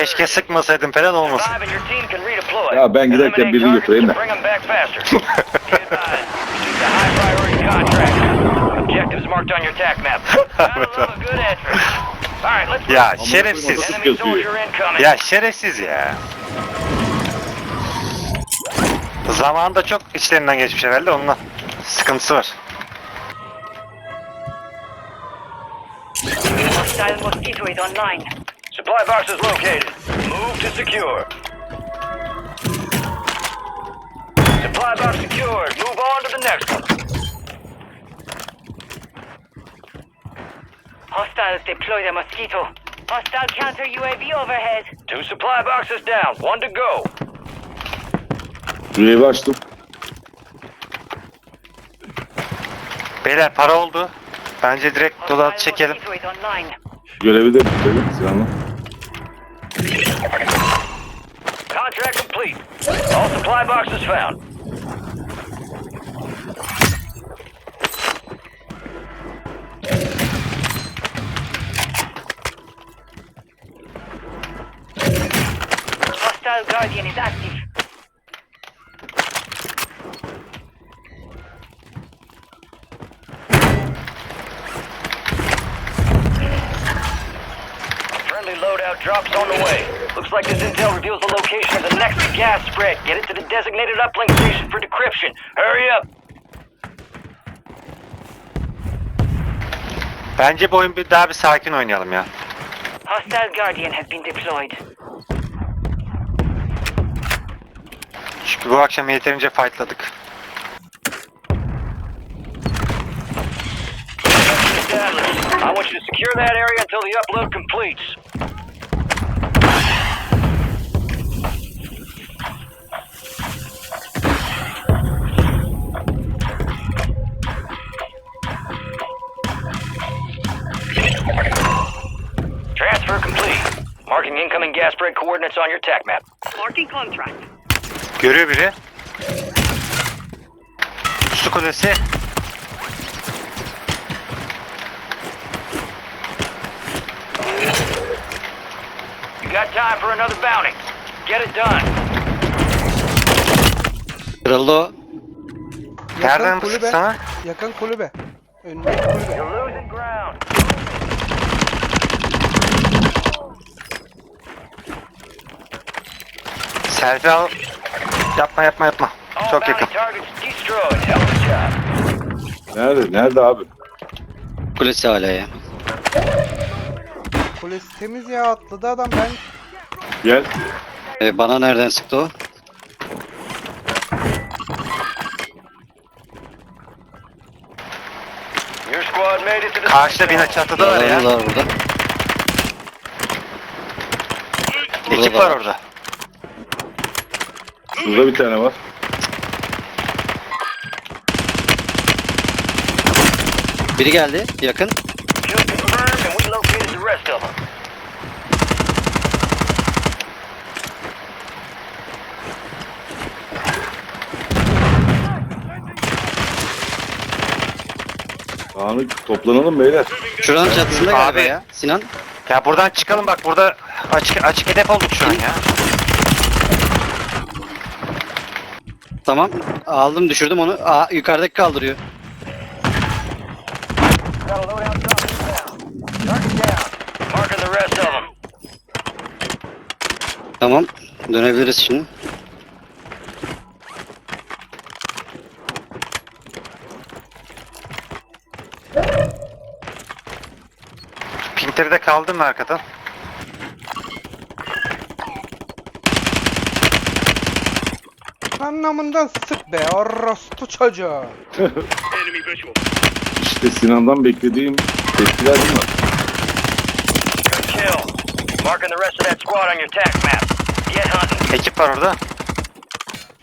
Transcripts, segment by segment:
Keşke sıkmasaydım falan olmasın. Ya ben giderken birini götüreyim de. Ya şerefsiz. Ya şerefsiz ya. Zamanında çok içlerinden geçmiş herhalde onunla sıkıntısı var. Hostile mosquito is online. Supply box is located. Move to secure. Supply box secured. Move on to the next one. Hostiles deploy the mosquito. Hostile counter UAV overhead. Two supply boxes down. One to go. Şurayı açtım. Beyler para oldu. Bence direkt dolar çekelim. Şu görevi de bitirelim Sinan'la. Contract complete. All supply boxes found. Hostile guardian is active. Friendly loadout drops on the way. Looks like this intel reveals the location of the next gas spread. Get it to the designated uplink station for decryption. Hurry up. Bence bu oyun bir daha bir sakin oynayalım ya. Hostile guardian has been deployed. Çünkü bu akşam yeterince fightladık. I want you to secure that area until the upload completes. Marking incoming gas spread coordinates on your TAC map. Marking contract. Görüyor biri. Su kulesi. You got time for another bounty. Get it done. Kırıldı o. Nereden Yakın bu kulübe. sana? Yakın kulübe. Önündeki kulübe. You're losing ground. Selfie al. Yapma yapma yapma. Çok yakın. Nerede? Nerede abi? Kulesi hala ya. Kulesi temiz ya atladı adam ben Gel. E, bana nereden sıktı o? Karşıda bina çatıda var ya. Burada Ekip var. orada. Şurada bir tane var. Biri geldi yakın. Kill confirmed and we located the rest of them. Dağınık toplanalım beyler. Şuranın çatısında galiba Abi. ya. Sinan. Ya buradan çıkalım bak burada açık açık hedef olduk şu an ya. Tamam. Aldım düşürdüm onu. Aa, yukarıdaki kaldırıyor. Tamam. Dönebiliriz şimdi. Pinter'de kaldım mı arkadan? Anlamından sık be orospu çocuğu. İşte Sinan'dan beklediğim tepkiler bunlar. Good kill. Marking the rest of that squad on your TAC map. Get hunting. Ekip var orada.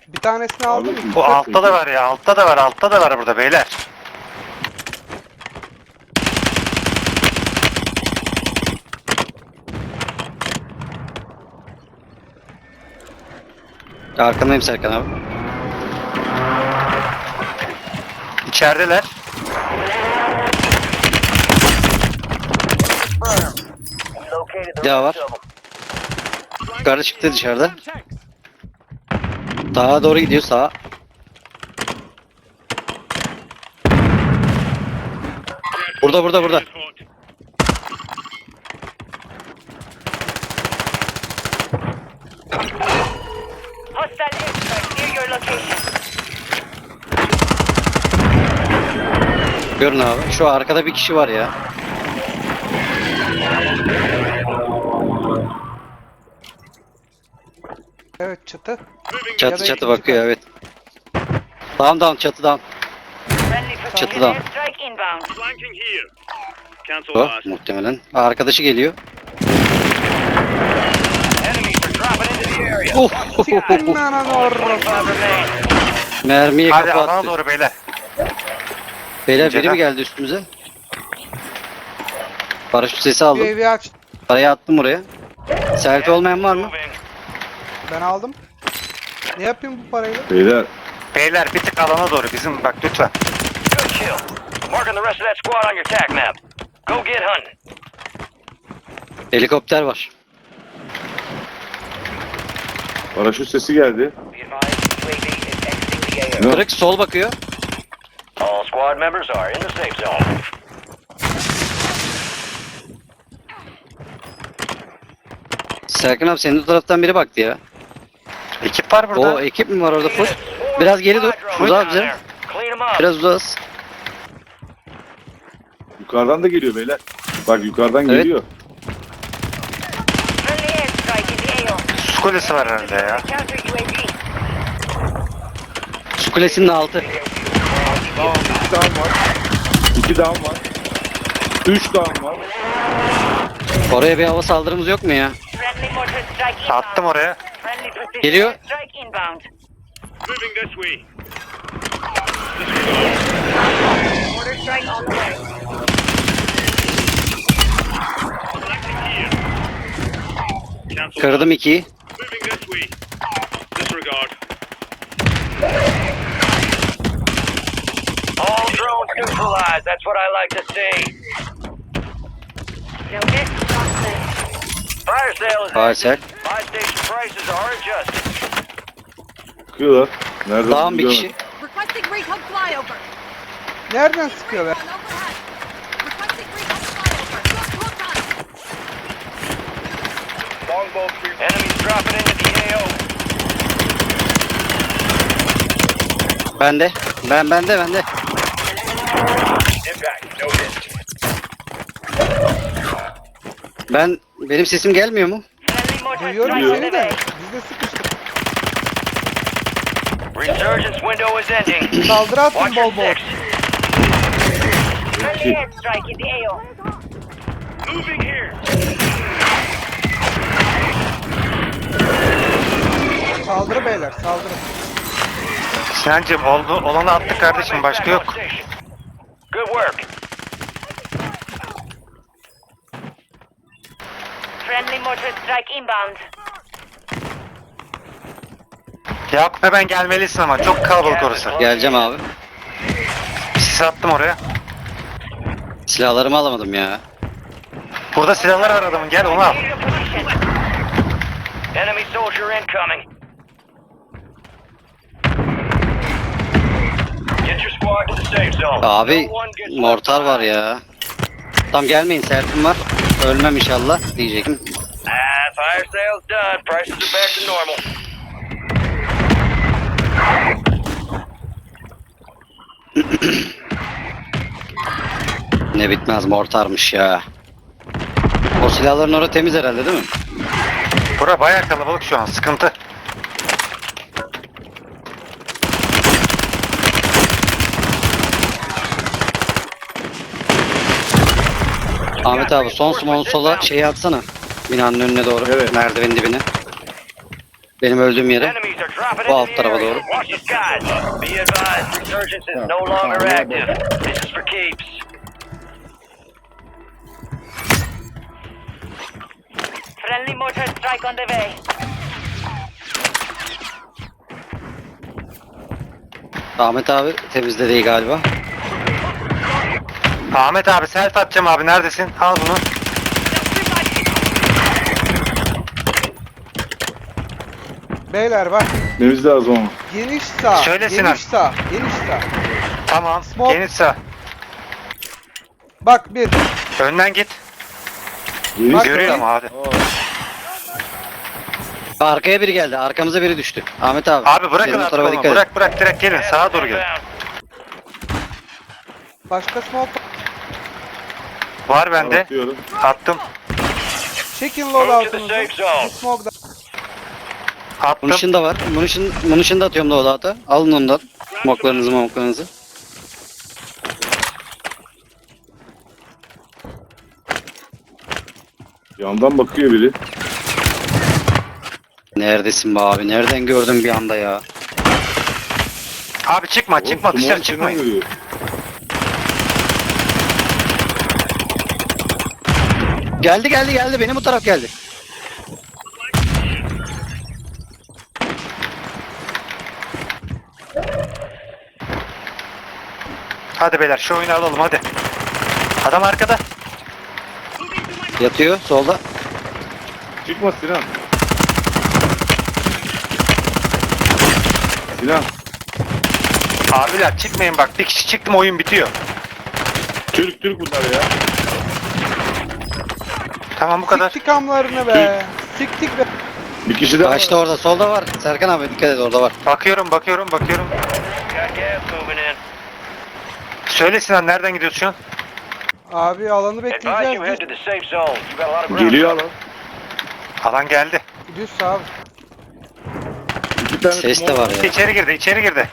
Bir tanesini aldım. Abi, Bu altta da var ya. Altta da var. Altta da var burada beyler. Arkandayım Serkan abi. İçerideler. Ya var. Yukarı çıktı dışarıda. Sağa doğru gidiyor sağa. Burada burada burada. Hostile airstrike near your location. Görün abi. Şu arkada bir kişi var ya. Evet Çatı çatı ikinci bakıyor evet. Tamam tamam çatı tamam. Friendly precision Çatıda. airstrike inbound. Flanking here. Cancel O last. muhtemelen. Arkadaşı geliyor. Oh, Siktim ben ananı orospu. 25 remain. Mermiyi Hadi alana kapattı. doğru beyler. Beyler biri mi geldi üstümüze? Paraşüt sesi aldım. Aç. Parayı attım oraya. Selfie olmayan var mı? Moving. Ben aldım. Ne yapayım bu parayla? Beyler Beyler bir tık alana doğru bizim bak lütfen. Good kill. Marking the rest of that squad on your tac map. Go get hunting. Helikopter var. paraşüt sesi geldi. Be advised, UAV is exiting the AO. Ne? Kırık sol bakıyor. All squad members are in the safe zone. Serkan abi senin o taraftan biri baktı ya. Ekip var burada. O ekip mi var orada full? Biraz geri dur. Uzak bize. Biraz uzağız. Yukarıdan da geliyor beyler. Bak yukarıdan Evet. geliyor. Su kulesi var herhalde ya. Su kulesinin altı. Tamam. İki down var. İki down var. Üç down var. Oraya bir hava saldırımız yok mu ya? Attım oraya. Geliyor. Moving this Kırdım 2'yi. Neutralized. That's what I like to see. No miss. Fire sale is Fire active. sale. Buy station prices are adjusted. Bakıyorlar. Nerede? Tamam bir olduğunu kişi. Requesting recon flyover. Nereden sıkıyorlar? On overhead. Requesting recon flyover. Look on. Enemies dropping into the AO. Bende. Ben bende bende. Ben benim sesim gelmiyor mu? Duyuyorum seni de. Biz de sıkıştık. Resurgence window is ending. Saldırı Watch your bol bol. six. Friendly airstrike in the AO. Moving here. Saldırı beyler saldırı. Sinancım oldu, olanı attık kardeşim başka yok. Good work. Friendly mortar strike inbound. Yakup hemen gelmelisin ama çok kalabalık orası. Geleceğim abi. Sis attım oraya. Silahlarımı alamadım ya. Burada silahlar var adamın gel onu al. Clear your position. Enemy soldier incoming. Get your squad to the safe zone. Abi No one gets left mortar var behind. ya. Tam gelmeyin sertim var. Ölmem inşallah diyecektim. Ah, fire sale's done. Prices are back to normal. Ne bitmez mortarmış ya. O silahların orası temiz herhalde değil mi? Bura bayağı kalabalık şu an sıkıntı. Ahmet abi son small sola şeyi atsana. Binanın önüne doğru. Evet. Merdivenin dibine. Benim öldüğüm yere. Bu alt tarafa doğru. Friendly mortar strike on the way. Ahmet abi temizde değil galiba. Ahmet abi selfie atacağım abi neredesin? Al bunu. Beyler bak. Gitmemiz lazım ama. Geniş sağ. Söyle Sinan. Geniş sağ. Geniş sağ. Tamam. Smoke. Geniş sağ. Bak bir. Önden git. Geniş Bak- Görüyorum abi. Arkaya biri geldi. Arkamıza biri düştü. Ahmet abi. Abi bırakın artık onu. dikkat et. Bırak bırak direkt gelin. Sağa doğru gelin. Başka smoke. Var bende. Atıyorum. Attım. Çekin Move to the loadout'unuzu. safe zone. Smoke'da. Attım. Munition da var. Munition, munition da atıyorum loadout'a. Alın ondan. Moklarınızı moklarınızı. Yandan bakıyor biri. Neredesin be abi? Nereden gördün bir anda ya? Abi çıkma çıkma Oğlum, dışarı çıkmayın. görüyor. Geldi geldi geldi. Benim bu taraf geldi. Hadi beyler şu oyunu alalım hadi. Adam arkada. Yatıyor solda. Çıkma Sinan. Sinan. Abiler çıkmayın bak bir kişi çıktım oyun bitiyor. Türk Türk bunlar ya. Tamam bu kadar. Siktik amlarını be. Siktik be. Bir kişi daha Kaçta orada. Solda var. Serkan abi dikkat et orada var. Bakıyorum bakıyorum bakıyorum. Got gas moving in. Söyle Sinan nereden gidiyorsun şu an? Abi alanı Advise you bekleyeceğiz. head to the safe zone. You got a lot of ground. Geliyor lan. Alan geldi. Düz sağ. İki tane Ses de var ya. İçeri girdi içeri girdi.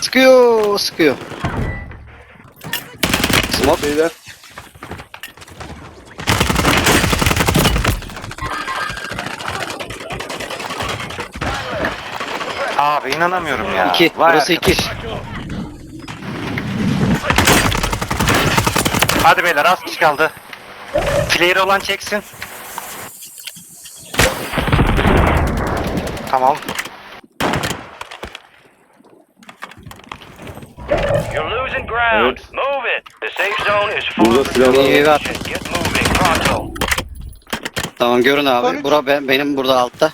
Sıkıyor sıkıyor. Smoke. Beyler. Abi inanamıyorum ya. 2. Vay Burası arkadaş. 2. Hadi beyler az kişi kaldı. Player olan çeksin. Tamam. You're losing ground. Evet. Move it. The safe zone is full. Burada silahlar İyi var. var. Get moving pronto. Tamam görün abi. Bura ben, benim burada altta.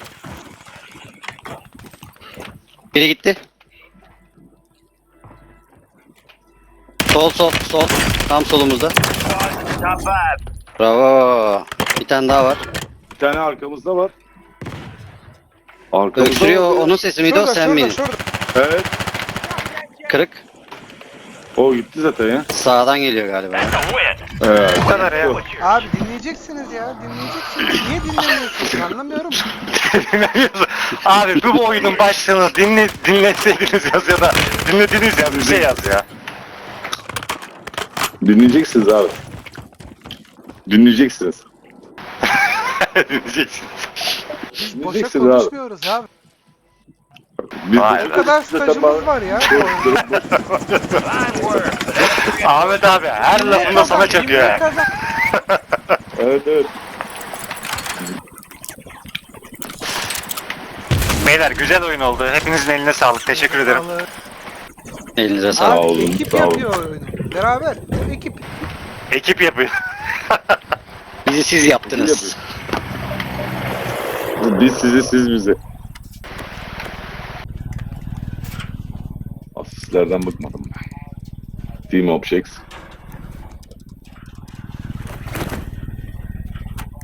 Biri gitti. Sol sol sol. Tam solumuzda. Bravo. Bir tane daha var. Bir tane arkamızda var. Arkamızda Öksürüyor. var. Onun sesi miydi o Şurada sen şurada miydin? şurada. Evet. Kırık. O gitti zaten ya. Sağdan geliyor galiba. Evet. Bu kadar ya. Abi dinleyeceksiniz ya. Dinleyeceksiniz. Niye dinlemiyorsunuz? Anlamıyorum. Dinlemiyorsun. Abi bu oyunun başlığını dinle, dinleseydiniz yaz ya da dinlediniz ya bir şey yaz ya. Dinleyeceksiniz abi. Dinleyeceksiniz. Dinleyeceksiniz. Boşa Dinleyeceksiniz abi. konuşmuyoruz abi. Biz Vay Bu be. kadar stajımız var ya. Ahmet abi her lafında sana çakıyor ya. Evet evet. Beyler güzel oyun oldu. Hepinizin eline sağlık. Teşekkür ederim. Elinize sağlık. Sağ Abi olun, ekip sağ olun. yapıyor oyunu. Beraber. Ekip. Ekip yapıyor. Bizi siz yaptınız. Biz sizi siz bize. Asistlerden bıkmadım ben. Team Objects.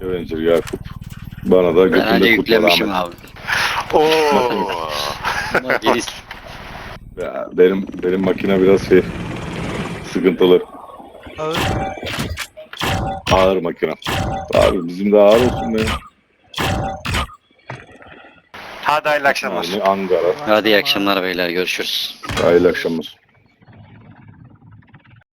Avenger Yakup. Bana da Ben götünde önce kutla yüklemişim abi. Oo. Ya, benim, benim makine biraz şey sıkıntılı. Ağır. Ağır makine. Abi bizim de ağır olsun be. Hadi hayırlı akşamlar. Yani Ankara. Hadi iyi akşamlar beyler görüşürüz. Hayırlı akşamlar.